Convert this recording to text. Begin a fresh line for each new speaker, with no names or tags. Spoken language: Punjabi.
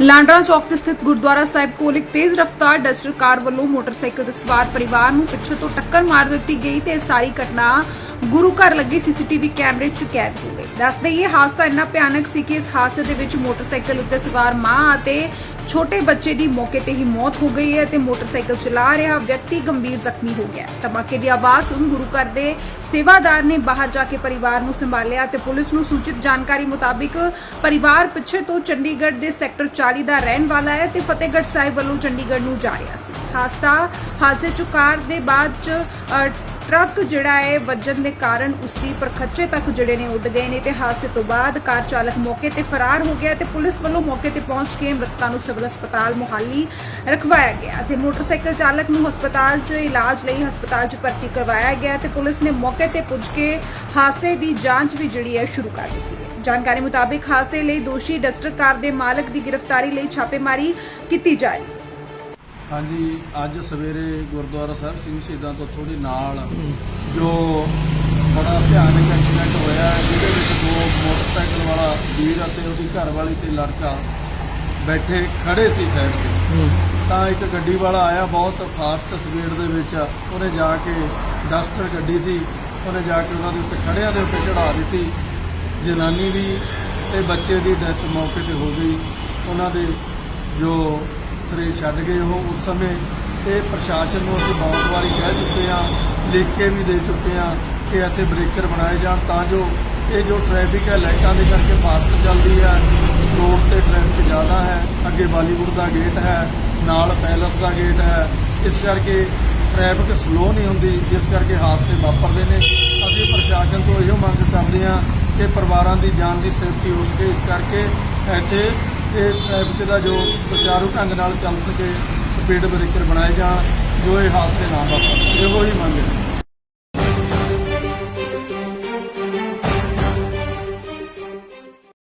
ਲਾਂਡਰਾ ਚੌਕ ਤੇ ਸਥਿਤ ਗੁਰਦੁਆਰਾ ਸਾਹਿਬ ਕੋਲ ਇੱਕ ਤੇਜ਼ ਰਫ਼ਤਾਰ ਡਸਟਰ ਕਾਰ ਵੱਲੋਂ ਮੋਟਰਸਾਈਕਲ ਤੇ ਸਵਾਰ ਪਰਿਵਾਰ ਨੂੰ ਪਿੱਛੇ ਤੋਂ ਟੱਕਰ ਮਾਰ ਦਿੱਤੀ ਗਈ ਤੇ ਇਹ ਸਾਰੀ ਘਟਨਾ ਗੁਰੂ ਘਰ ਲੱਗੇ ਸੀਸੀਟੀਵੀ ਕੈਮਰੇ 'ਚ ਕੈਦ ਹੋ ਗਈ। ਦੱਸਦੇ ਇਹ ਹਾਦਸਾ ਇੰਨਾ ਭਿਆਨਕ ਸੀ ਕਿ ਇਸ ਹਾਦਸੇ ਦੇ ਵਿੱਚ ਮੋਟਰਸਾਈਕਲ ਉੱਤੇ ਸਵਾਰ ਮਾਂ ਅਤੇ ਛੋਟੇ ਬੱਚੇ ਦੀ ਮੌਕੇ ਤੇ ਹੀ ਮੌਤ ਹੋ ਗਈ ਹੈ ਤੇ ਮੋਟਰਸਾਈਕਲ ਚਲਾ ਰਿਹਾ ਵਿਅਕਤੀ ਗੰਭੀਰ ਜ਼ਖਮੀ ਹੋ ਗਿਆ ਧਮਾਕੇ ਦੀ ਆਵਾਜ਼ ਸੁਣ ਗੁਰੂ ਘਰ ਦੇ ਸੇਵਾਦਾਰ ਨੇ ਬਾਹਰ ਜਾ ਕੇ ਪਰਿਵਾਰ ਨੂੰ ਸੰਭਾਲਿਆ ਤੇ ਪੁਲਿਸ ਨੂੰ ਸੂਚਿਤ ਜਾਣਕਾਰੀ ਮੁਤਾਬਿਕ ਪਰਿਵਾਰ ਪਿੱਛੇ ਤੋਂ ਚੰਡੀਗੜ੍ਹ ਦੇ ਸੈਕਟਰ 40 ਦਾ ਰਹਿਣ ਵਾਲਾ ਹੈ ਤੇ ਫਤਿਹਗੜ੍ਹ ਸਾਹਿਬ ਵੱਲੋਂ ਚੰਡੀਗੜ੍ਹ ਨੂੰ ਜਾ ਰਿਹਾ ਸੀ। ਹਾਦਸਾ ਹਾਦਸੇ 'ਚ ਕਾਰ ਦੇ ਬਾਅਦ 'ਚ ਟਰੱਕ ਜਿਹੜਾ ਹੈ ਵੱਜਣ ਦੇ ਕਾਰਨ ਉਸ ਦੀ ਪਰਖੱਚੇ ਤੱਕ ਜਿਹੜੇ ਨੇ ਉੱਡ ਗਏ ਨੇ ਤੇ ਹਾਦਸੇ ਤੋਂ ਬਾਅਦ ਕਾਰ ਚਾਲਕ ਮੌਕੇ ਤੇ ਫਰਾਰ ਹੋ ਗਿਆ ਤੇ ਪੁਲਿਸ ਵੱਲੋਂ ਮੌਕੇ ਤੇ ਪਹੁੰਚ ਕੇ ਮ੍ਰਿਤਕਾਂ ਨੂੰ ਸਿਵਲ ਹਸਪਤਾਲ ਮੁਹਾਲੀ ਰਖਵਾਇਆ ਗਿਆ ਤੇ ਮੋਟਰਸਾਈਕਲ ਚਾਲਕ ਨੂੰ ਹਸਪਤਾਲ 'ਚ ਇਲਾਜ ਲਈ ਹਸਪਤਾਲ 'ਚ ਭਰਤੀ ਕਰਵਾਇਆ ਗਿਆ ਤੇ ਪੁਲਿਸ ਨੇ ਮੌਕੇ ਤੇ ਪੁੱਜ ਕੇ ਹਾਦਸੇ ਦੀ ਜਾਂਚ ਵੀ ਜਿਹੜੀ ਹੈ ਸ਼ੁਰੂ ਕਰ ਦਿੱਤੀ ਹੈ। ਜਾਣਕਾਰੀ ਮੁਤਾਬਿਕ ਹਾਦਸੇ ਲਈ ਦੋਸ਼ੀ ਡਸਟਰ ਕਾਰ ਦੇ ਮਾਲਕ ਦੀ ਗ੍ਰਿਫਤਾਰੀ ਲਈ ਛਾਪੇਮਾਰੀ ਕੀਤੀ ਜਾ ਰਹੀ ਹੈ।
ਹਾਂਜੀ ਅੱਜ ਸਵੇਰੇ ਗੁਰਦੁਆਰਾ ਸਾਹਿਬ ਸਿੰਘ ਸ਼ਹੀਦਾਂ ਤੋਂ ਥੋੜੀ ਨਾਲ ਜੋ ਬੜਾ ਭਿਆਨਕ ਐਕਸੀਡੈਂਟ ਹੋਇਆ ਹੈ, ਜਿਹਦੇ ਵਿੱਚ ਦੋ ਮੋਟਰਸਾਈਕਲ ਵਾਲਾ ਵੀਰ ਅਤੇ ਉਹਦੀ ਘਰਵਾਲੀ ਤੇ ਲੜਕਾ ਬੈਠੇ ਖੜੇ ਸੀ ਸਾਈਡ ਤੇ। ਤਾਂ ਇੱਕ ਗੱਡੀ ਵਾਲਾ ਆਇਆ ਬਹੁਤ ਫਾਸਟ ਸਪੀਡ ਦੇ ਵਿੱਚ ਉਹਨੇ ਜਾ ਕੇ ਡਸਟਰ ਗੱਡੀ ਸੀ ਉਹਨੇ ਜਾ ਕੇ ਉਹਨਾਂ ਦੇ ਉੱਤੇ ਖੜਿਆਂ ਦੇ ਉੱਤੇ ਚੜਾ ਦਿੱਤੀ। ਜਨਾਨੀ ਦੀ ਤੇ ਬੱਚੇ ਦੀ ਡੈਥ ਮੌਕੇ ਤੇ ਹੋ ਗਈ। ਉਹਨਾਂ ਦੇ ਜੋ ਸਰੀਰ ਛੱਡ ਗਏ ਉਹ ਉਸ ਸਮੇਂ। ਇਹ ਪ੍ਰਸ਼ਾਸਨ ਨੂੰ ਅਸੀਂ ਬਹੁਤ ਵਾਰੀ ਕਹਿ ਚੁੱਕੇ ਹਾਂ, ਲਿਖ ਕੇ ਵੀ ਦੇ ਚੁੱਕੇ ਹਾਂ ਕਿ ਇੱਥੇ ਬ੍ਰੇਕਰ ਬਣਾਏ ਜਾਣ ਤਾਂ ਜੋ ਇਹ ਜੋ ਟ੍ਰੈਫਿਕ ਹੈ, ਲਾਈਟਾਂ ਦੇ ਕਰਕੇ ਫਾਸਟ ਚੱਲਦੀ ਹੈ, ਰੋਡ ਤੇ ਟ੍ਰੈਫਿਕ ਜ਼ਿਆਦਾ ਹੈ, ਅੱਗੇ ਬਾਲੀਵੁੱਡ ਦਾ ਗੇਟ ਹੈ, ਨਾਲ ਪੈਲਸ ਦਾ ਗੇਟ ਹੈ। ਇਸ ਕਰਕੇ ਟ੍ਰੈਫਿਕ ਸਲੋ ਨਹੀਂ ਹੁੰਦੀ, ਜਿਸ ਕਰਕੇ ਹਾਦਸੇ ਵਾਪਰਦੇ ਨੇ। ਅਸੀਂ ਪ੍ਰਸ਼ਾਸਨ ਤੋਂ ਇਹੋ ਮੰਗ ਕਰਦੇ ਹਾਂ ਕਿ ਪਰਿਵਾਰਾਂ ਦੀ ਜਾਨ ਦੀ ਸੇਫਟੀ ਹੋ ਸਕੇ ਇਸ ਕਰਕੇ ਇੱਥੇ ਇਹ ਟ੍ਰੈਫਿਕ ਦਾ ਜੋ ਸੁਚਾਰੂ ਢੰਗ ਨਾਲ ਚੱਲ ਸਕੇ ਸਪੀਡ ਬ੍ਰੇਕਰ ਬਣਾਏ ਜਾਣ, ਜੋ ਇਹ ਹਾਦਸੇ ਨਾ ਵਾਪਰਨ। ਇਹੋ ਹੀ ਮੰਗ ਹੈ।